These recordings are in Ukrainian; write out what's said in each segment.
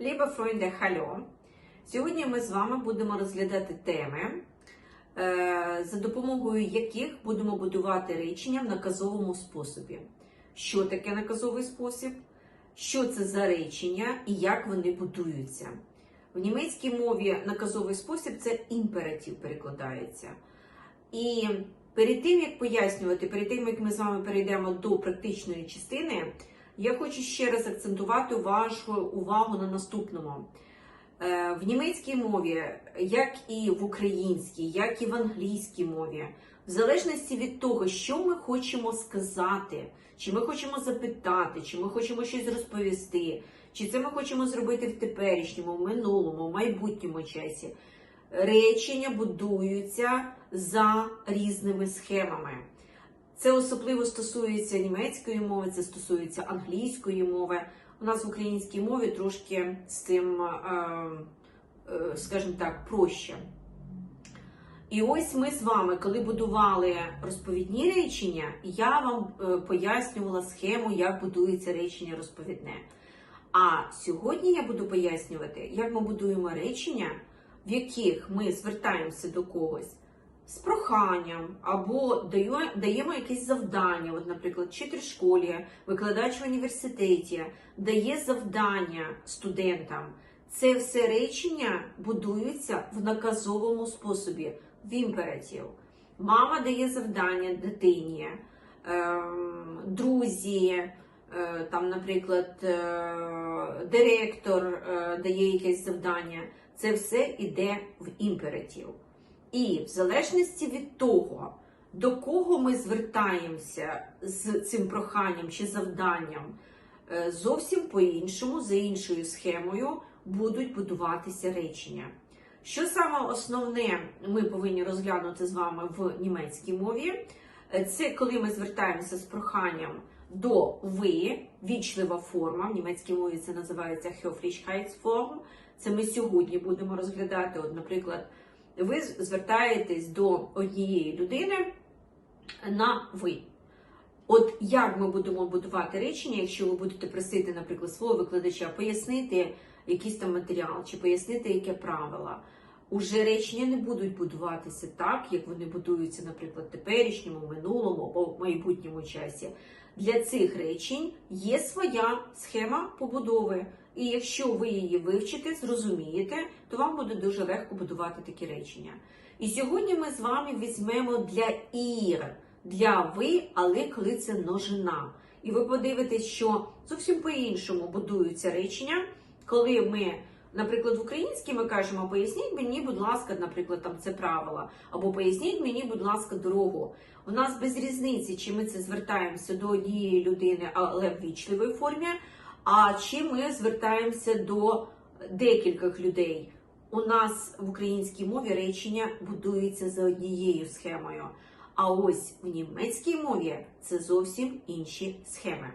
Liebe Freunde, hallo! Сьогодні ми з вами будемо розглядати теми, е, за допомогою яких будемо будувати речення в наказовому способі. Що таке наказовий спосіб? Що це за речення і як вони будуються? В німецькій мові наказовий спосіб це імператив перекладається. І перед тим, як пояснювати, перед тим, як ми з вами перейдемо до практичної частини, я хочу ще раз акцентувати вашу увагу на наступному. Е, В німецькій мові, як і в українській, як і в англійській мові, в залежності від того, що ми хочемо сказати, чи ми хочемо запитати, чи ми хочемо щось розповісти, чи це ми хочемо зробити в теперішньому, в минулому, в майбутньому часі, речення будуються за різними схемами. Це особливо стосується німецької мови, це стосується англійської мови. У нас в українській мові трошки з цим, е, е, скажімо так, проще. І ось ми з вами, коли будували розповідні речення, я вам е, пояснювала схему, як будується речення розповідне. А сьогодні я буду пояснювати, як ми будуємо речення, в яких ми звертаємося до когось з проханням або даємо якесь завдання. От, наприклад, вчитель школі, викладач в університеті дає завдання студентам. Це все речення будуються в наказовому способі, в імператив. Мама дає завдання дитині, ем, друзі, е, там, наприклад, е, директор е, дає якесь завдання. Це все йде в імператив. І в залежності від того, до кого ми звертаємося з цим проханням чи завданням, е, зовсім по-іншому, за іншою схемою, будуть будуватися речення. Що саме основне ми повинні розглянути з вами в німецькій мові? Е, Це коли ми звертаємося з проханням до ви, вічлива форма. В німецькій мові це називається Höflichkeitsform. Це ми сьогодні будемо розглядати. От, наприклад, ви звертаєтесь до однієї людини на ви. От як ми будемо будувати речення, якщо ви будете просити, наприклад, свого викладача пояснити якийсь там матеріал чи пояснити яке правило, уже речення не будуть будуватися так, як вони будуються, наприклад, теперішньому, минулому або в майбутньому часі. Для цих речень є своя схема побудови. І якщо ви її вивчите, зрозумієте, то вам буде дуже легко будувати такі речення. І сьогодні ми з вами візьмемо для ір, для ви, але коли це множина. І ви подивитесь, що зовсім по-іншому будуються речення, коли ми, наприклад, в українській ми кажемо, поясніть мені, будь ласка, наприклад, там це правило, або поясніть мені, будь ласка, дорогу. У нас без різниці, чи ми це звертаємося до однієї людини, але в вічливій формі, а чи ми звертаємося до декількох людей. У нас в українській мові речення будується за однією схемою. А ось в німецькій мові це зовсім інші схеми.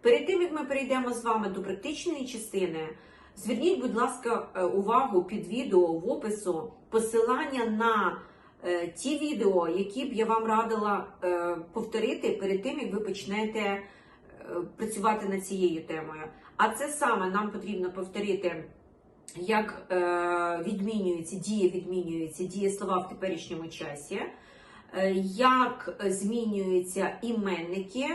Перед тим як ми перейдемо з вами до практичної частини, зверніть, будь ласка, е, увагу під відео в опису посилання на е, ті відео, які б я вам радила е, повторити перед тим, як ви почнете працювати над цією темою. А це саме нам потрібно повторити як е, відмінюється, дія відмінюється дієслова в теперішньому часі, е, як змінюються іменники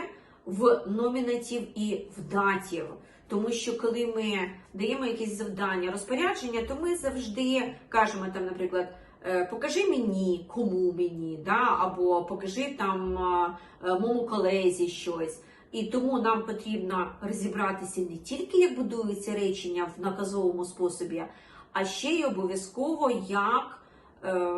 в номінатив і в датів. Тому що коли ми даємо якісь завдання, розпорядження, то ми завжди кажемо там, наприклад, е, покажи мені, кому мені, да? або покажи там моєму колезі щось. І тому нам потрібно розібратися не тільки, як будується речення в наказовому способі, а ще й обов'язково, як е,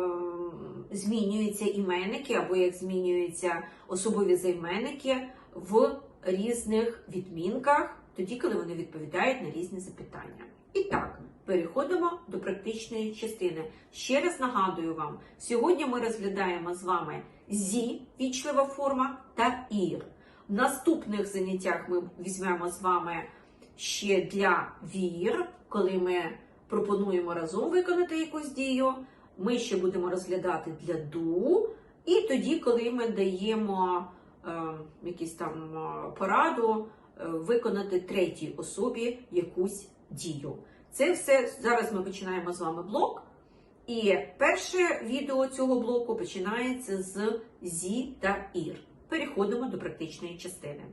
змінюються іменники або як змінюються особові займенники в різних відмінках, тоді, коли вони відповідають на різні запитання. І так, переходимо до практичної частини. Ще раз нагадую вам, сьогодні ми розглядаємо з вами зі, вічлива форма, та ір. Наступних заняттях ми візьмемо з вами ще для вір, коли ми пропонуємо разом виконати якусь дію. Ми ще будемо розглядати для ду, і тоді, коли ми даємо е, якісь там е, пораду е, виконати третій особі якусь дію. Це все зараз ми починаємо з вами блок. І перше відео цього блоку починається з зі та ір. Переходимо до практичної частини.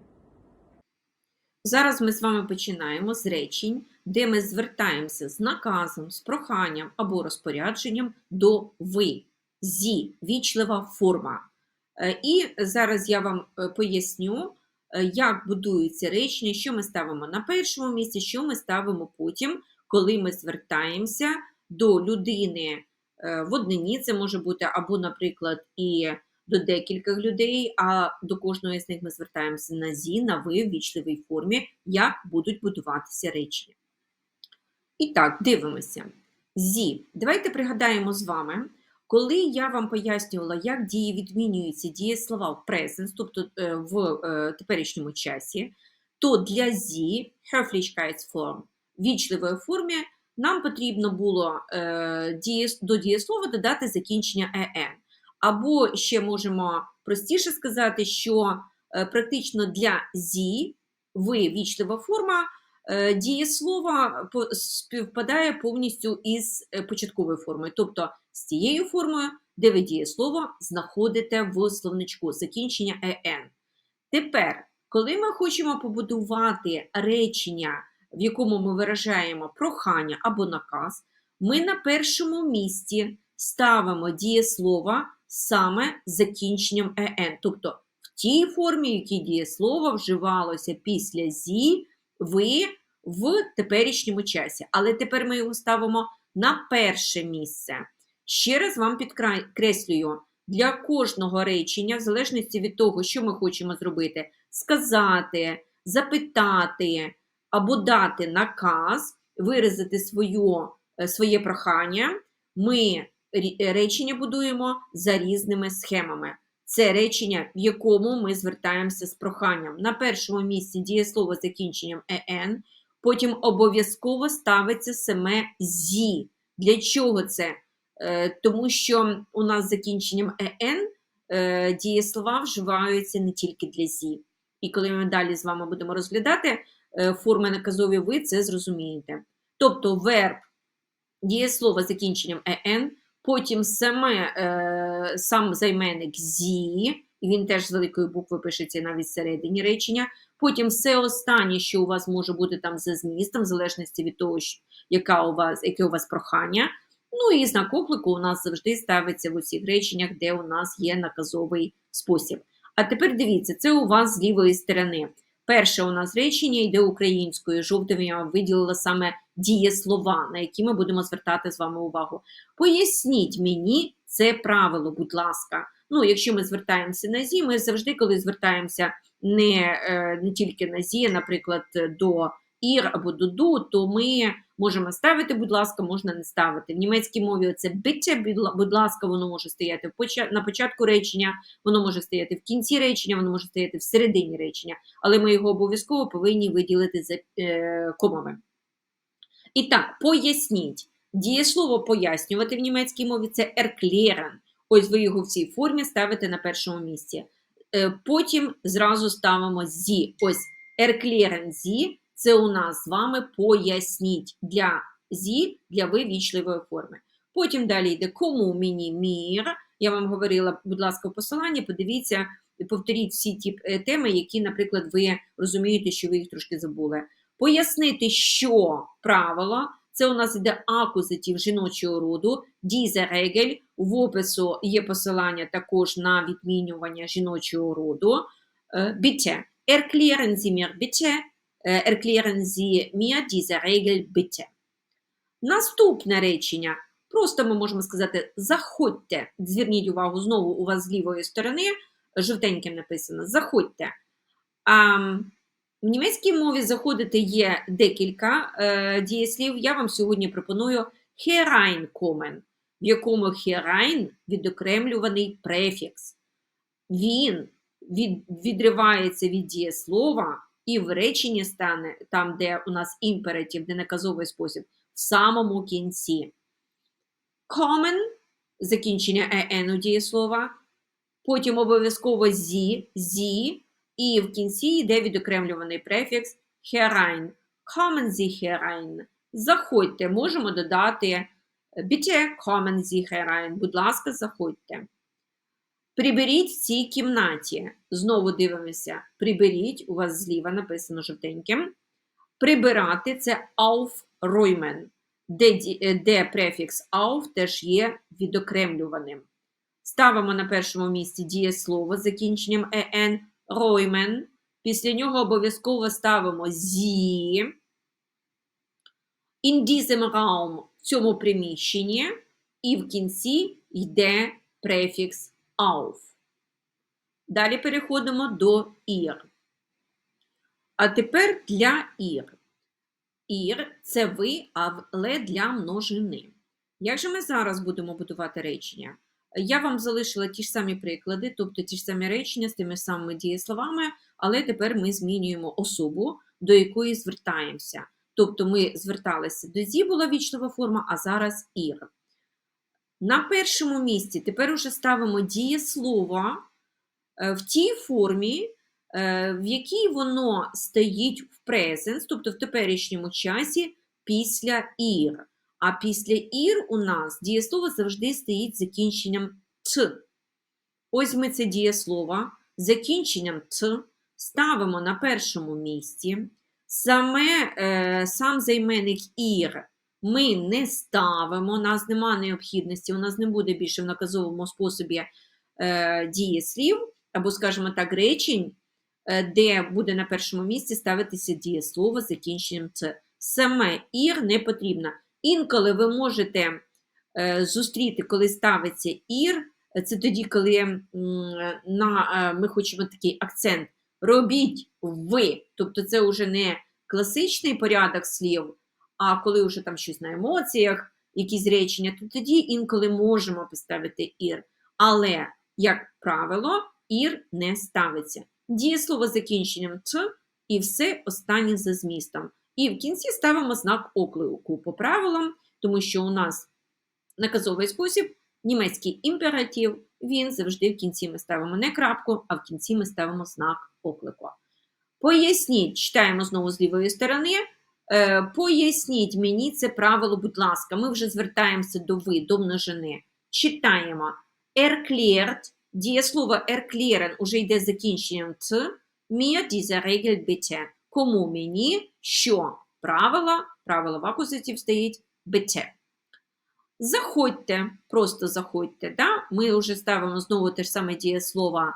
Зараз ми з вами починаємо з речень, де ми звертаємося з наказом, з проханням або розпорядженням до ви. Зі вічлива форма. Е, І зараз я вам е, поясню, е, як будується речення, що ми ставимо на першому місці, що ми ставимо потім, коли ми звертаємося до людини в однині. Це може бути або, наприклад, і до декількох людей, а до кожної з них ми звертаємося на зі, на ви в вічливій формі, як будуть будуватися речення. І так, дивимося. Зі. Давайте пригадаємо з вами, коли я вам пояснювала, як дії відмінюються дієслова в present, тобто е, в е, теперішньому часі, то для зі, Höflichkeitsform, вічливої формі, нам потрібно було е, до дієслова додати закінчення «en». Або ще можемо простіше сказати, що е, практично для зі, ви вічлива форма, е, дієслова співпадає повністю із е, початковою формою, тобто з тією формою, де ви дієслово знаходите в словничку закінчення «en». Тепер, коли ми хочемо побудувати речення, в якому ми виражаємо прохання або наказ, ми на першому місці ставимо дієслово саме закінченням «en», тобто в тій формі, якій дієслово вживалося після зі, ви в теперішньому часі. Але тепер ми його ставимо на перше місце. Ще раз вам підкреслюю, для кожного речення, в залежності від того, що ми хочемо зробити, сказати, запитати або дати наказ, виразити свою, е, своє прохання, ми речення будуємо за різними схемами. Це речення, в якому ми звертаємося з проханням. На першому місці дієслово з закінченням «en», потім обов'язково ставиться саме «зі». Для чого це? Е, Тому що у нас з закінченням «en» е, дієслова вживаються не тільки для «зі». І коли ми далі з вами будемо розглядати е, форми наказові, ви це зрозумієте. Тобто верб, дієслово з закінченням «en», потім саме, е, сам займенник «зі», він теж з великої букви пишеться навіть всередині речення. Потім все останнє, що у вас може бути там за змістом, в залежності від того, яка у вас, яке у вас прохання. Ну і знак оклику у нас завжди ставиться в усіх реченнях, де у нас є наказовий спосіб. А тепер дивіться, це у вас з лівої сторони. Перше у нас речення йде українською. Жовтим я виділила саме дієслова, на які ми будемо звертати з вами увагу. Поясніть мені це правило, будь ласка. Ну, якщо ми звертаємося на зі, ми завжди, коли звертаємося не, е, не тільки на зі, наприклад, до ір або до ду, то ми можемо ставити, будь ласка, можна не ставити. В німецькій мові це bitte, будь ласка, воно може стояти на початку речення, воно може стояти в кінці речення, воно може стояти в середині речення, але ми його обов'язково повинні виділити за е, комами. І так, поясніть. Дієслово пояснювати в німецькій мові це erklären. Ось ви його в цій формі ставите на першому місці. Е, Потім зразу ставимо зі. Ось erklären зі це у нас з вами поясніть для зі, для ви вічливої форми. Потім далі йде кому мені мір. Я вам говорила, будь ласка, в посиланні, подивіться повторіть всі ті е, теми, які, наприклад, ви розумієте, що ви їх трошки забули. Пояснити, що правило, це у нас йде акузатив жіночого роду, Regel, в опису є посилання також на відмінювання жіночого роду. Bitte, erklären Sie mir bitte, erklären Sie mir. Наступне речення. Просто ми можемо сказати заходьте. Зверніть увагу, знову у вас з лівої сторони жовтеньким написано заходьте. А, в німецькій мові заходити є декілька е, дієслів. Я вам сьогодні пропоную hereinkommen, в якому herein відокремлюваний префікс. Він від, відривається від дієслова і в реченні стане, там, де у нас імператив, де наказовий спосіб, в самому кінці. Kommen – закінчення «en» у дієслова, потім обов'язково зі, зі, і в кінці йде відокремлюваний префікс herein. Kommen Sie herein. Заходьте, можемо додати Bitte kommen Sie herein. Будь ласка, заходьте. Приберіть в цій кімнаті. Знову дивимося. Приберіть, у вас зліва написано жовтеньким. Прибирати це aufräumen, де, е, де префікс auf теж є відокремлюваним. Ставимо на першому місці дієслово з закінченням en, räumen. Після нього обов'язково ставимо зі. In diesem Raum в цьому приміщенні, і в кінці йде префікс auf. Далі переходимо до ір. А тепер для ір. Ір це ви, але для множини. Як же ми зараз будемо будувати речення? Я вам залишила ті ж самі приклади, тобто ті ж самі речення з тими самими дієсловами, але тепер ми змінюємо особу, до якої звертаємося. Тобто ми зверталися до зі була вічлива форма, а зараз ір. На першому місці тепер уже ставимо дієслово е, в тій формі, е, в якій воно стоїть в presence, тобто в теперішньому часі після ір. А після ір у нас дієслово завжди стоїть закінченням т. Ось ми це дієслово закінченням т ставимо на першому місці. Саме е, сам займенник ір ми не ставимо, у нас немає необхідності, у нас не буде більше в наказовому способі е, дієслів, або, скажімо так, речень, е, де буде на першому місці ставитися дієслово з закінченням «ц». Саме ір не потрібно. Інколи ви можете е, зустріти, коли ставиться ір, це тоді, коли на, е, ми хочемо такий акцент робіть ви. Тобто це вже не класичний порядок слів, а коли вже там щось на емоціях, якісь речення, то тоді інколи можемо поставити ір. Але, як правило, ір не ставиться. Дієслово закінченням ц і все останнє за змістом. І в кінці ставимо знак оклику по правилам, тому що у нас наказовий спосіб, німецький імператив, він завжди в кінці ми ставимо не крапку, а в кінці ми ставимо знак оклику. Поясніть, читаємо знову з лівої сторони. Е, Поясніть мені це правило, будь ласка, ми вже звертаємося до ви, до множини. Читаємо. Erklärt, дієслово erklären уже йде з закінченням ц. Mir diese Regel bitte. Кому мені, що правило, правило в акузатив стоїть bitte. Заходьте, просто заходьте. Да? Ми вже ставимо знову те ж саме дієслово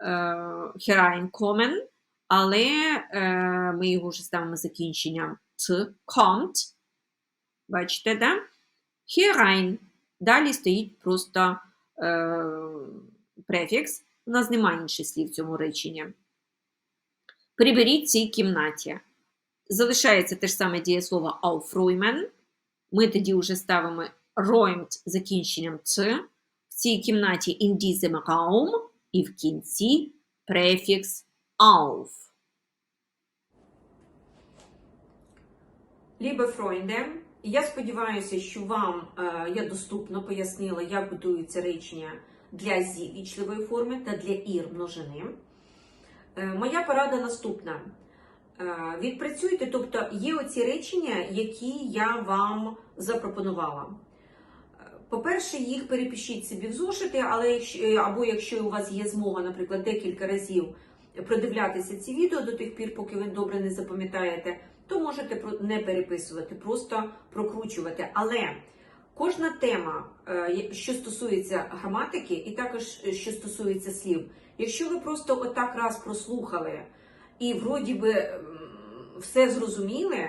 е, hereinkommen, але е, ми його вже ставимо закінченням ц, kommt. Бачите, да? Herein. Далі стоїть просто е, префікс. У нас немає інших слів в цьому реченні. Приберіть цій кімнаті. Залишається те ж саме дієслово aufräumen. Ми тоді вже ставимо räumt закінченням ц. В цій кімнаті in diesem Raum і в кінці префікс auf. Лібе Фройнде, я сподіваюся, що вам е, я доступно пояснила, як будуються речення для зі вічливої форми та для ір множини. Е, моя порада наступна. Е, відпрацюйте, тобто є оці речення, які я вам запропонувала. По-перше, їх перепишіть собі в зошити, але е, або якщо у вас є змога, наприклад, декілька разів продивлятися ці відео до тих пір, поки ви добре не запам'ятаєте, то можете не переписувати, просто прокручувати. Але кожна тема, е, що стосується граматики, і також е, що стосується слів, якщо ви просто отак раз прослухали і вроді би все зрозуміли,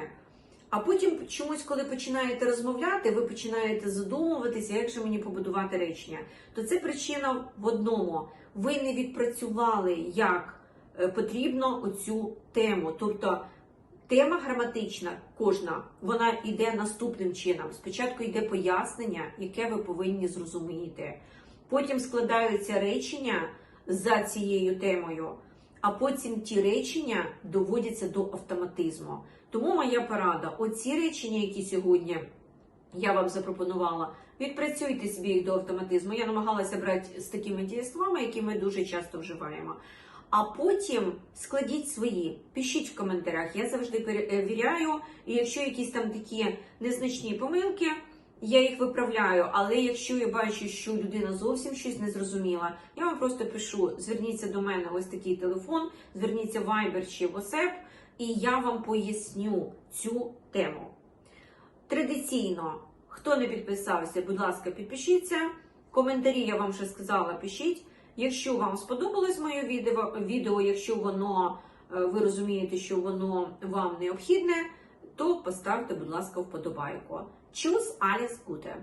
а потім чомусь, коли починаєте розмовляти, ви починаєте задумуватися, як же мені побудувати речення, то це причина в одному. Ви не відпрацювали як е, потрібно оцю тему. Тобто тема граматична, кожна, вона йде наступним чином. Спочатку йде пояснення, яке ви повинні зрозуміти. Потім складаються речення за цією темою, а потім ті речення доводяться до автоматизму. Тому моя порада: оці речення, які сьогодні я вам запропонувала, відпрацюйте собі їх до автоматизму. Я намагалася брати з такими дієсловами, які ми дуже часто вживаємо. А потім складіть свої. Пишіть в коментарях. Я завжди перевіряю, і якщо якісь там такі незначні помилки, я їх виправляю. Але якщо я бачу, що людина зовсім щось не зрозуміла, я вам просто пишу: зверніться до мене ось такий телефон, зверніться в Viber чи WhatsApp, і я вам поясню цю тему. Традиційно, хто не підписався, будь ласка, підпишіться. Коментарі я вам вже сказала, пишіть. Якщо вам сподобалось моє відео, якщо воно е, ви розумієте, що воно вам необхідне, то поставте, будь ласка, вподобайку. Чус alles Gute!